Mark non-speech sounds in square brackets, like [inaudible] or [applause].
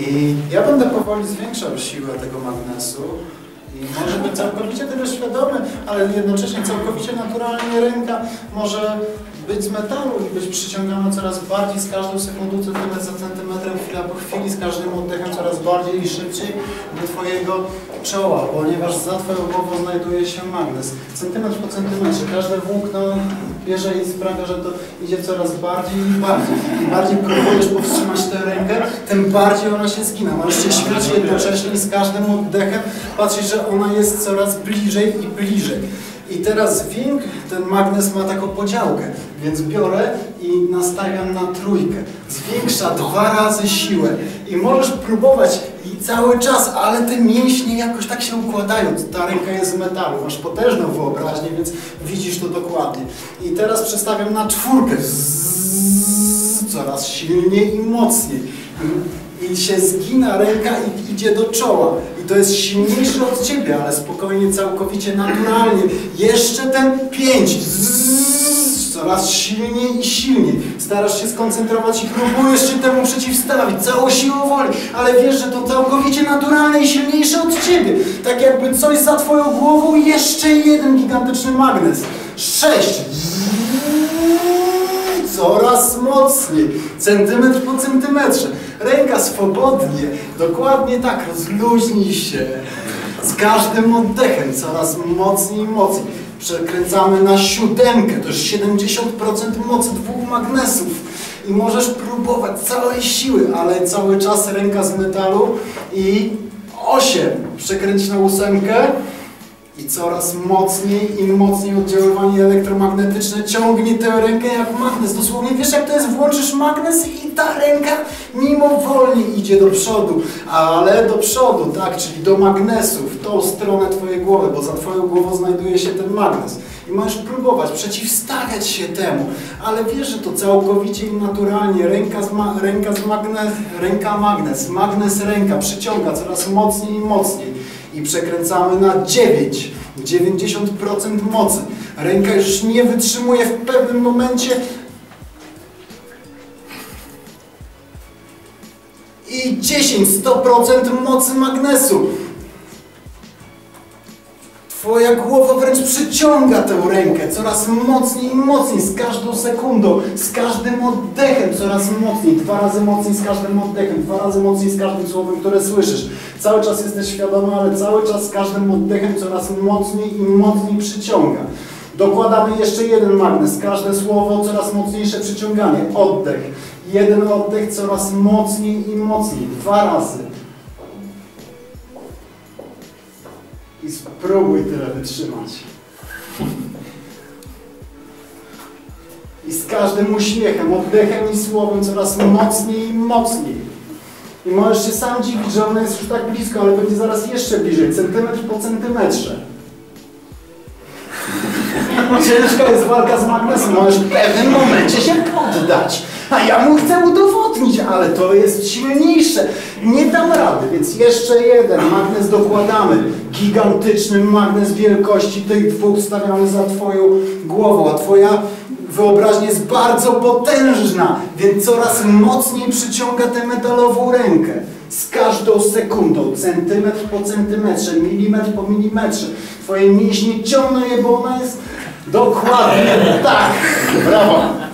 I ja będę powoli zwiększał siłę tego magnesu i może być całkowicie tego świadomy, ale jednocześnie całkowicie naturalnie ręka może być z metalu i być przyciągana coraz bardziej z każdą sekundą, centymetr za centymetrem, chwila po chwili, z każdym oddechem coraz bardziej i szybciej do Twojego czoła, ponieważ za Twoją głową znajduje się magnes. Centymetr po centymetrze, każde włókno bierze i sprawia, że to idzie coraz bardziej i bardziej. Im bardziej próbujesz powstrzymać tę rękę, tym bardziej ona się zgina. Możesz się śmiać jednocześnie z każdym oddechem patrzysz, że ona jest coraz bliżej i bliżej. I teraz Wing, ten magnes ma taką podziałkę, więc biorę i nastawiam na trójkę. Zwiększa dwa razy siłę i możesz próbować i cały czas, ale te mięśnie jakoś tak się układają. Ta ręka jest z metalu, masz potężną wyobraźnię, więc widzisz to dokładnie. I teraz przestawiam na czwórkę. Zzzz, coraz silniej i mocniej. I, się zgina ręka i idzie do czoła. I to jest silniejsze od ciebie, ale spokojnie, całkowicie naturalnie. Jeszcze ten pięć. Zzzz, coraz silniej i silniej. Starasz się skoncentrować i próbujesz się temu przeciwstawić całą siłą woli, ale wiesz, że to całkowicie naturalne i silniejsze od ciebie. Tak jakby coś za twoją głową jeszcze jeden gigantyczny magnes. Sześć. Coraz mocniej, centymetr po centymetrze. Ręka swobodnie, dokładnie tak, rozluźnij się. Z każdym oddechem coraz mocniej i mocniej. Przekręcamy na siódemkę, to już 70% mocy dwóch magnesów. I możesz próbować całej siły, ale cały czas ręka z metalu i 8. Przekręć na ósemkę i coraz mocniej i mocniej oddziaływanie elektromagnetyczne ciągnie tę rękę jak magnes. Dosłownie wiesz jak to jest, włączysz magnes i ta ręka mimowolnie idzie do przodu, ale do przodu, tak, czyli do magnesu, w tą stronę twojej głowy, bo za twoją głową znajduje się ten magnes. I możesz próbować przeciwstawiać się temu, ale wiesz, że to całkowicie i naturalnie, ręka, z ma ręka, z magnes, ręka magnes, magnes ręka przyciąga coraz mocniej i mocniej i przekręcamy na 9, 90% mocy. Ręka już nie wytrzymuje w pewnym momencie i 10, 100% mocy magnesu. Twoja głowa wręcz przyciąga tę rękę coraz mocniej i mocniej, z każdą sekundą, z każdym oddechem coraz mocniej, dwa razy mocniej z każdym oddechem, dwa razy mocniej z każdym słowem, które słyszysz. Cały czas jesteś świadomy, ale cały czas z każdym oddechem coraz mocniej i mocniej przyciąga. Dokładamy jeszcze jeden magnes, każde słowo coraz mocniejsze przyciąganie, oddech. Jeden oddech coraz mocniej i mocniej, dwa razy. I spróbuj tyle wytrzymać. I z każdym uśmiechem, oddechem i słowem coraz mocniej i mocniej. I możesz się sam dziwić, że ona jest już tak blisko, ale będzie zaraz jeszcze bliżej, centymetr po centymetrze. [laughs] Ciężka jest walka z magnesem, możesz w pewnym momencie się poddać. A ja mu chcę udowodnić, ale to jest silniejsze. Nie dam rady, więc jeszcze jeden magnes dokładamy. Gigantyczny magnes wielkości tych dwóch stawiamy za Twoją głową, a Twoja wyobraźnia jest bardzo potężna, więc coraz mocniej przyciąga tę metalową rękę. Z każdą sekundą, centymetr po centymetrze, milimetr po milimetrze. Twoje mięśnie ciągną je, bo ona jest dokładnie [laughs] tak. Brawo.